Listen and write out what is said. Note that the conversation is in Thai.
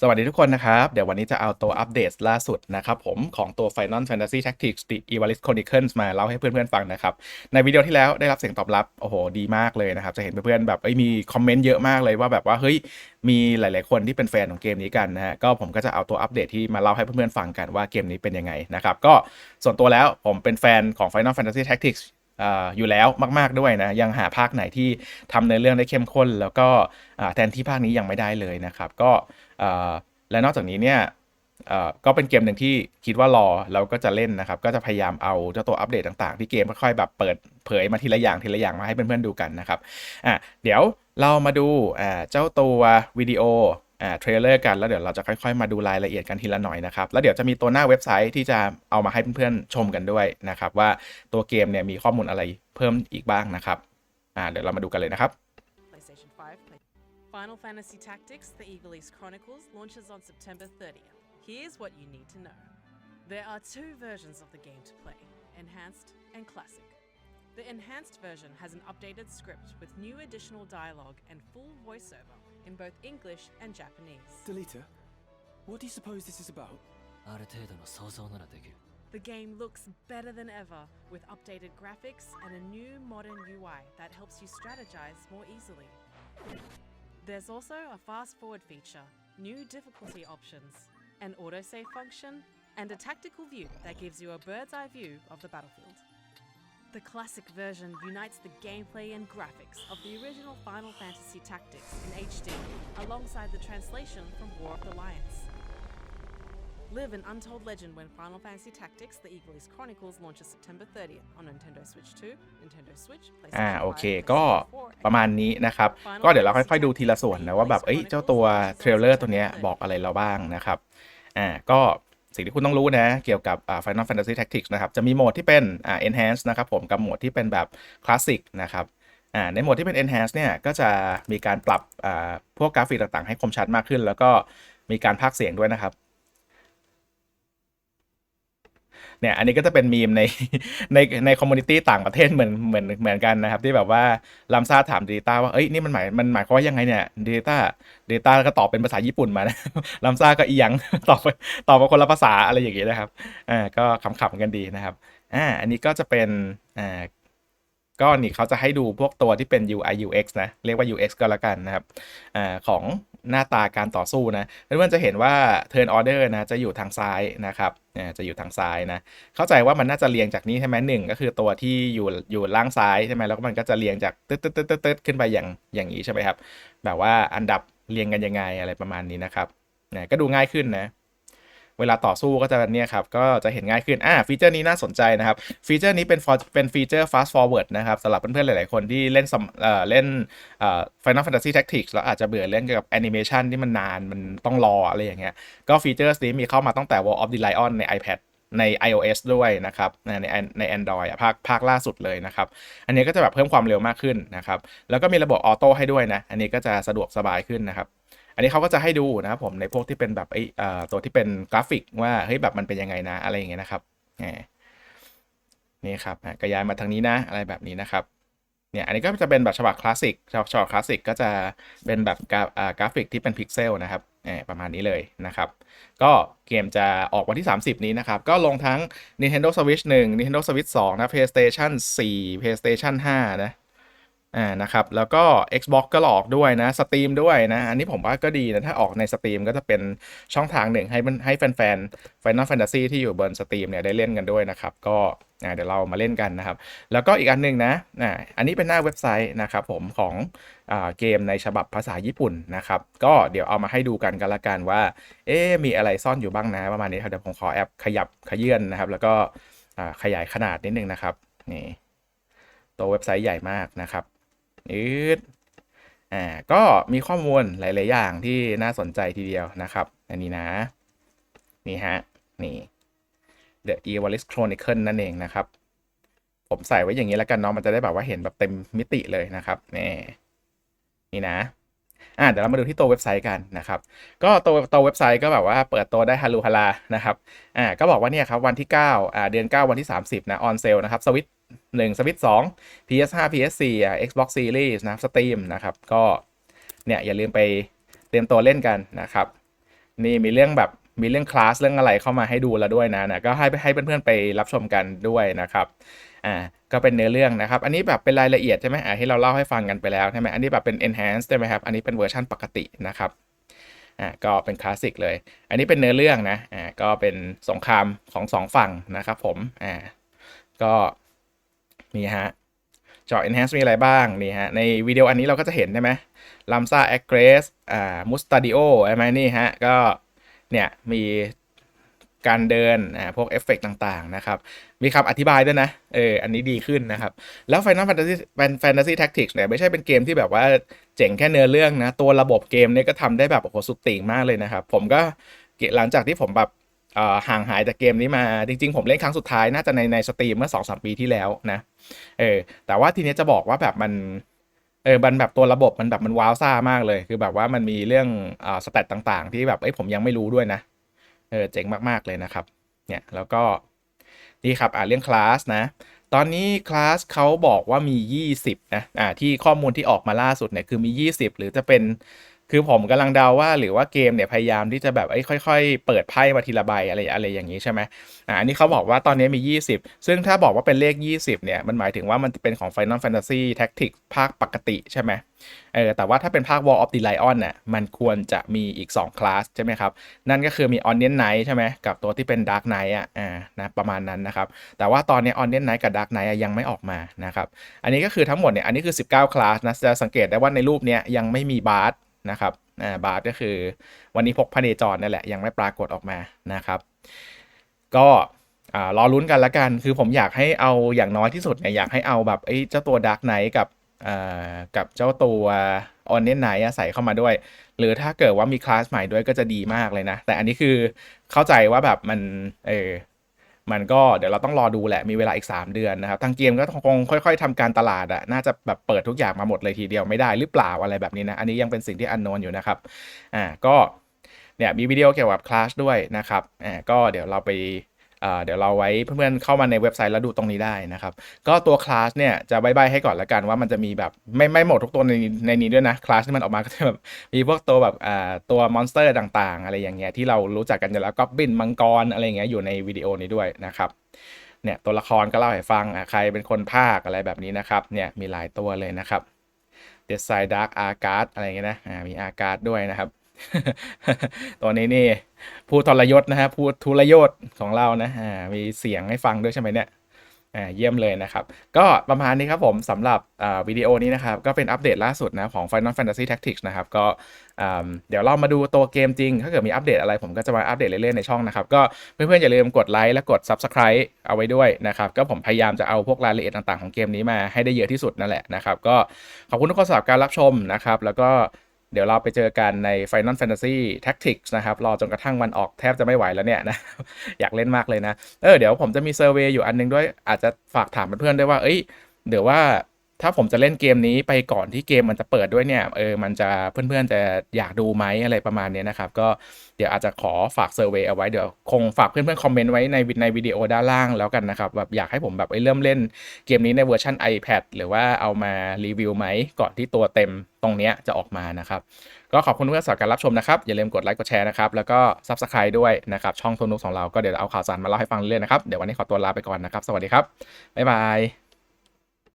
สวัสดีทุกคนนะครับ เดี๋ยววันนี้จะเอาตัวอัปเดตล่าสุดนะครับผมของตัว Final Fantasy Tactics The Ivalice Chronicles มาเล่าให้เพื่อนๆฟังนะครับ ในวิดีโอที่แล้วได้รับเสียงตอบรับ โอ้โห ดีมากเลยนะครับ จะเห็นเพื่อนๆแบบมีคอมเมนต์เยอะมากเลยว่าแบบว่าเฮ้ยมีหลายๆคนที่เป็นแฟนของเกมนี้กันนะฮะก็ผมก็จะเอาตัวอัปเดตที่มาเล่าให้เพื่อนๆฟังกันว่าเกมนี้เป็นยังไงนะครับก็ส่วนตัวแล้วผมเป็นแฟนของ Final Fantasy Tactics อ่าอยู่แล้วมาก ๆ ด้วยนะ ยังหาภาคไหนที่ทำในเรื่องได้เข้มข้น แล้วก็แทนที่ภาคนี้ยังไม่ได้เลยนะครับ ก็ และนอกจากนี้เนี่ยก็เป็นเกมหนึ่งที่คิดว่ารอแล้วก็จะเล่นนะครับ ก็จะพยายามเอาเจ้าตัวอัปเดตต่างๆ ที่เกมค่อยๆแบบเปิดเผยมาทีละอย่างทีละอย่างมาให้เพื่อนๆดูกันนะครับอะเดี๋ยวเรามาดูอ่าเจ้าตัววิดีโออ่าเทรลเลอร์กันแล้วเดี๋ยวเราจะค่อยๆมาดูรายละเอียดกันทีละหน่อยนะครับ แล้วเดี๋ยวจะมีตัวหน้าเว็บไซต์ที่จะเอามาให้เพื่อนๆชมกันด้วยนะครับ ว่าตัวเกมเนี่ยมีข้อมูลอะไรเพิ่มอีกบ้างนะครับอ่าเดี๋ยวเรามาดูกันเลยนะครับ Final Fantasy Tactics The Evil East Chronicles launches on September 30th. Here's what you need to know there are two versions of the game to play Enhanced and Classic. The enhanced version has an updated script with new additional dialogue and full voiceover in both English and Japanese. Delita, what do you suppose this is about? The game looks better than ever with updated graphics and a new modern UI that helps you strategize more easily. There's also a fast forward feature, new difficulty options, an autosave function, and a tactical view that gives you a bird's eye view of the battlefield. The classic version unites the gameplay and graphics of the original Final Fantasy Tactics in HD alongside the translation from War of the Lions. Live an untold legend when Final Fantasy Tactics The Eagle-East Chronicles launches September 30th on Nintendo Switch 2, Nintendo Switch, อ่า PlayStation โอเค 5, ก็ PlayStation 4, ประมาณนี้นะครับ ก็เดี๋ยวเราค่อยๆดูทีละส่วนนะว่าแบบ เอ้ย เจ้าตัวเทรลเลอร์ตัวเนี้ยบอกอะไรเราบ้างนะครับ อ่า ก็สิ่งที่คุณต้องรู้นะเกี่ยวกับอ่า Final Fantasy Tactics นะครับ จะมีโหมดที่เป็นอ่า Enhance นะครับผมกับโหมดที่เป็นแบบ Classic นะครับอ่าในโหมดที่เป็น Enhance เนี่ยก็จะมีการปรับอ่าพวกกราฟิกต่างๆ ให้คมชัดมากขึ้น แล้วก็มีการพากย์เสียงด้วยนะครับ เนี่ยอันนี้ก็จะเป็นมีมในในในคอมมูนิตี้ต่างประเทศเหมือนเหมือนเหมือนกันนะครับ ที่แบบว่าลัมซ่าถามดีต้าว่าเอ้ยนี่มันหมายมันหมายความว่ายังไงเนี่ยดีต้าดีต้าก็ตอบเป็นภาษาญี่ปุ่นมานะลัมซ่าก็อียังตอบไปตอบมาคนละภาษาอะไรอย่างเงี้ยนะครับอ่าก็ขำๆกันดีนะครับอ่าอันนี้ก็จะเป็นอ่า ก็นี่เขาจะให้ดูพวกตัวที่เป็น UI UX นะ เรียกว่า UX ก็แล้วกันนะครับอของหน้าตาการต่อสู้นะเพื่อนๆจะเห็นว่า Turn Order นะจะอยู่ทางซ้ายนะครับอ่จะอยู่ทางซ้ายนะ เข้าใจว่ามันน่าจะเรียงจากนี้ใช่ไหมหนึ่งก็คือตัวที่อยู่อยู่ล่างซ้ายใช่ไหมแล้วมันก็จะเรียงจากตึ๊ดตึ๊ดตึ๊ดตึ๊ดตึ๊ดขึ้นไปอย่างอย่างนี้ใช่ไหมครับ แบบว่าอันดับเรียงกันยังไงอะไรประมาณนี้นะครับนะก็ดูง่ายขึ้นนะ เวลาต่อสู้ก็จะแบบเนี้ยครับ ก็จะเห็นง่ายขึ้น อ่า ฟีเจอร์นี้น่าสนใจนะครับ ฟีเจอร์นี้เป็นเป็นฟีเจอร์ fast forward นะครับสำหรับเพื่อนๆ หลายๆ คนที่เล่นเอ่อเล่นเอ่อ Final Fantasy Tactics แล้วอาจจะเบื่อเรื่องเกี่ยวกับแอนิเมชันที่มันนานมันต้องรออะไรอย่างเงี้ย ก็ฟีเจอร์นี้มีเข้ามาตั้งแต่ War of the Lion ใน iPad ใน iOS ด้วยนะครับในในใน Android ภาคภาคล่าสุดเลยนะครับ อันนี้ก็จะแบบเพิ่มความเร็วมากขึ้นนะครับ แล้วก็มีระบบออโต้ให้ด้วยนะ อันนี้ก็จะสะดวกสบายขึ้นนะครับ อันนี้เขาก็จะให้ดูนะครับผมในพวกที่เป็นแบบไอ้เอ่อตัวที่เป็นกราฟิกว่าเฮ้ยแบบมันเป็นยังไงนะอะไรอย่างเงี้ยนะครับนี่ครับอะก็ย้ายมาทางนี้นะอะไรแบบนี้นะครับเนี่ยอันนี้ก็จะเป็นแบบฉบับคลาสสิกฉบับคลาสสิกก็จะเป็นแบบกราอ่ากราฟิกที่เป็นพิกเซลนะครับประมาณนี้เลยนะครับ ก็เกมจะออกวันที่ 30 นี้นะครับ ก็ลงทั้ง Nintendo Switch 1 Nintendo Switch 2 นะ PlayStation 4 PlayStation 5 นะ อ่านะครับแล้วก็ Xbox ก็หลอกด้วยนะ Steam ด้วยนะ อันนี้ผมว่าก็ดีนะ ถ้าออกใน Steam ก็จะเป็นช่องทางหนึ่งให้มันให้แฟนๆ Final Fantasy ที่อยู่บน Steam เนี่ยได้เล่นกันด้วยนะครับ ก็อ่าเดี๋ยวเรามาเล่นกันนะครับ แล้วก็อีกอันหนึ่งนะอ่าอันนี้เป็นหน้าเว็บไซต์นะครับผมของอ่าเกมในฉบับภาษาญี่ปุ่นนะครับ ก็เดี๋ยวเอามาให้ดูกันกันละกันว่า เอ๊มีอะไรซ่อนอยู่บ้างนะประมาณนี้ครับเดี๋ยวผมขอแอปขยับขยื่นนะครับ แล้วก็อ่าขยายขนาดนิดนึงนะครับนี่ตัวเว็บไซต์ใหญ่มากนะครับ นืดอ่าก็มีข้อมูลหลาย ๆ อย่างที่น่าสนใจทีเดียวนะครับ อันนี้นะ นี่ฮะ นี่ The Evalis Chronicle นั่นเองนะครับ ผมใส่ไว้อย่างนี้แล้วกันเนาะมันจะได้แบบว่าเห็นแบบเต็มมิติเลยนะครับนี่นี่นะอ่าเดี๋ยวเรามาดูที่ตัวเว็บไซต์กันนะครับ ก็ตัวตัวเว็บไซต์ก็แบบว่าเปิดตัวได้ฮารูฮารานะครับอ่าก็บอกว่าเนี่ยครับวันที่9อ่าเดือน 9 วันที่ 30 นะออนเซลนะครับสวิต หนึ่งสวิตสอง PS5 PS4 อ่ Xbox Series นะครับ Steam นะครับ ก็เนี่ยอย่าลืมไปเตรียมตัวเล่นกันนะครับ นี่มีเรื่องแบบมีเรื่องคลาสเรื่องอะไรเข้ามาให้ดูแล้วด้วยนะนะก็ให้ให้เพื่อนๆไปรับชมกันด้วยนะครับอ่าก็เป็นเนื้อเรื่องนะครับ อันนี้แบบเป็นรายละเอียดใช่ไหมอ่าที่เราเล่าให้ฟังกันไปแล้วใช่ไหมอันนี้แบบเป็น enhanced ใช่ไหมครับ อันนี้เป็นเวอร์ชันปกตินะครับอ่าก็เป็นคลาสสิกเลย อันนี้เป็นเนื้อเรื่องนะอ่าก็เป็นสงครามของสองฝั่งนะครับผมอ่าก็ นี่ฮะจอ enhance มีอะไรบ้างนี่ฮะในวิดีโออันนี้เราก็จะเห็นใช่ไหมลัมซ่าแอคเกรสอ่ามุสตาดิโอใช่ไหมนี่ฮะก็เนี่ยมีการเดินอ่าพวกเอฟเฟกต่างๆนะครับมีคำอธิบายด้วยนะเอออันนี้ดีขึ้นนะครับ แล้ว Final Fantasy Fantasy Tactics เนี่ยไม่ใช่เป็นเกมที่แบบว่าเจ๋งแค่เนื้อเรื่องนะ ตัวระบบเกมเนี่ยก็ทำได้แบบโอ้โหสุดติ่งมากเลยนะครับ ผมก็หลังจากที่ผมแบบ ห่างหายจากเกมนี้มา จริง ๆ ผมเล่นครั้งสุดท้ายน่าจะในในสตรีมเมื่อ2องสปีที่แล้วนะเออแต่ว่าทีนี้จะบอกว่าแบบมันเออมันแบบตัวระบบมันแบบมันว้าวซ่ามากเลย คือแบบว่ามันมีเรื่องอ่าสเตตต่างๆ ที่แบบเอ้ยผมยังไม่รู้ด้วยนะเออเจ๋งมากๆเลยนะครับเนี่ยแล้วก็นี่ครับอ่าเรื่องคลาสนะตอนนี้คลาสเขาบอกว่ามี 20นะอ่าที่ข้อมูลที่ออกมาล่าสุดเนี่ยคือมี 20 หรือจะเป็น คือผมกำลังเดาว่าหรือว่าเกมเนี่ยพยายามที่จะแบบไอ้ค่อยๆ เปิดไพ่มาทีละใบอะไรอะไรอย่างนี้ใช่ไหมอ่าอันนี้เขาบอกว่าตอนนี้มี 20 ซึ่งถ้าบอกว่าเป็นเลข 20 เนี่ย มันหมายถึงว่ามันเป็นของ Final Fantasy Tactics ภาคปกติใช่ไหมเออแต่ว่าถ้าเป็นภาค War of the Lion น่ะมันควรจะมีอีก 2 คลาสใช่ไหมครับ นั่นก็คือมี Onion Knight ใช่ไหมกับตัวที่เป็น Dark Knight อะอ่านะประมาณนั้นนะครับ แต่ว่าตอนนี้ Onion Knight กับ Dark Knight ยังไม่ออกมานะครับอันนี้ก็คือทั้งหมดเนี่ยอันนี้คือ 19 คลาสนะจะสังเกตได้ว่าในรูปเนี้ยยังไม่มีบาร์ นะครับบาร์ก็คือวันนี้พกพเนจรนั่นแหละ ยังไม่ปรากฏออกมานะครับ ก็รอลุ้นกันละกันคือผมอยากให้เอาอย่างน้อยที่สุดเนี่ยอยากให้เอาแบบไอ้เจ้าตัวดาร์กไนท์กับกับเจ้าตัวออนเนนไนท์ใส่เข้ามาด้วย หรือถ้าเกิดว่ามีคลาสใหม่ด้วยก็จะดีมากเลยนะ แต่อันนี้คือเข้าใจว่าแบบมันเออ มันก็เดี๋ยวเราต้องรอดูแหละมีเวลาอีก 3 เดือนนะครับทางเกมก็คงค่อย ๆทำการตลาดอะน่าจะแบบเปิดทุกอย่างมาหมดเลยทีเดียวไม่ได้หรือเปล่าอะไรแบบนี้นะอันนี้ยังเป็นสิ่งที่อันโนนอยู่นะครับอ่าก็เนี่ยมีวิดีโอเกี่ยวกับคลาสด้วยนะครับอ่าก็เดี๋ยวเราไป เดี๋ยวเราไว้เพื่อนๆเข้ามาในเว็บไซต์แล้วดูตรงนี้ได้นะครับ ก็ตัวคลาสเนี่ยจะบายบายให้ก่อนละกันว่ามันจะมีแบบไม่ไม่หมดทุกตัวในในนี้ด้วยนะคลาสที่มันออกมาก็จะแบบมีพวกตัวแบบอ่าตัวมอนสเตอร์ต่างๆ อะไรอย่างเงี้ยที่เรารู้จักกันอยู่แล้วก็บินมังกรอะไรอย่างเงี้ยอยู่ในวิดีโอนี้ด้วยนะครับเนี่ยตัวละครก็เล่าให้ฟังอะใครเป็นคนภาคอะไรแบบนี้นะครับเนี่ยมีหลายตัวเลยนะครับเดซไซดักอาการ์ดอะไรเงี้ยนะอ่ามีอาการ์ดด้วยนะครับ ตัวนี้นี่ ผู้ทรยศนะฮะผู้ทุรยศของเรานะอ่ามีเสียงให้ฟังด้วยใช่ไหมเนี่ยอ่าเยี่ยมเลยนะครับ ก็ประมาณนี้ครับผมสำหรับอ่าวิดีโอนี้นะครับ ก็เป็นอัปเดตล่าสุดนะของ Final Fantasy Tactics นะครับ ก็อ่าเดี๋ยวเรามาดูตัวเกมจริง ถ้าเกิดมีอัปเดตอะไรผมก็จะมาอัปเดตเรื่อยๆในช่องนะครับ ก็เพื่อนๆ อย่าลืมกดไลค์และกด Subscribe เอาไว้ด้วยนะครับ ก็ผมพยายามจะเอาพวกรายละเอียดต่างๆของเกมนี้มาให้ได้เยอะที่สุดนั่นแหละนะครับ ก็ขอบคุณทุกคนสำหรับการรับชมนะครับ แล้วก็ เดี๋ยวเราไปเจอกันใน Final Fantasy Tactics นะครับ รอจนกระทั่งวันออกแทบจะไม่ไหวแล้วเนี่ยนะ อยากเล่นมากเลยนะ เออเดี๋ยวผมจะมีเซอร์เวยอยู่อันนึงด้วยอาจจะฝากถามเพื่อนๆด้วยว่า เอ้ยเดี๋ยวว่า ถ้าผมจะเล่นเกมนี้ไปก่อนที่เกมมันจะเปิดด้วยเนี่ยเออมันจะเพื่อนๆจะอยากดูไหมอะไรประมาณนี้นะครับ ก็เดี๋ยวอาจจะขอฝากเซอร์เวยเอาไว้เดี๋ยวคงฝากเพื่อนๆคอมเมนต์ไว้ในในวิดีโอด้านล่างแล้วกันนะครับแบบอยากให้ผมแบบเอ้เริ่มเล่นเกมนี้ในเวอร์ชัน iPad หรือว่าเอามารีวิวไหมก่อนที่ตัวเต็มตรงเนี้ยจะออกมานะครับ ก็ขอบคุณเพื่อนสำหรับการรับชมนะครับ อย่าลืมกดไลค์กดแชร์นะครับแล้วก็ Subscribe ด้วยนะครับช่องโทนุกของเราก็เดี๋ยวเอาข่าวสารมาเล่าให้ฟังเรื่อยๆนะครับเดี๋ยววันนี้ขอตัวลาไปก่อนนะครับสวัสดีครับบ๊ายบาย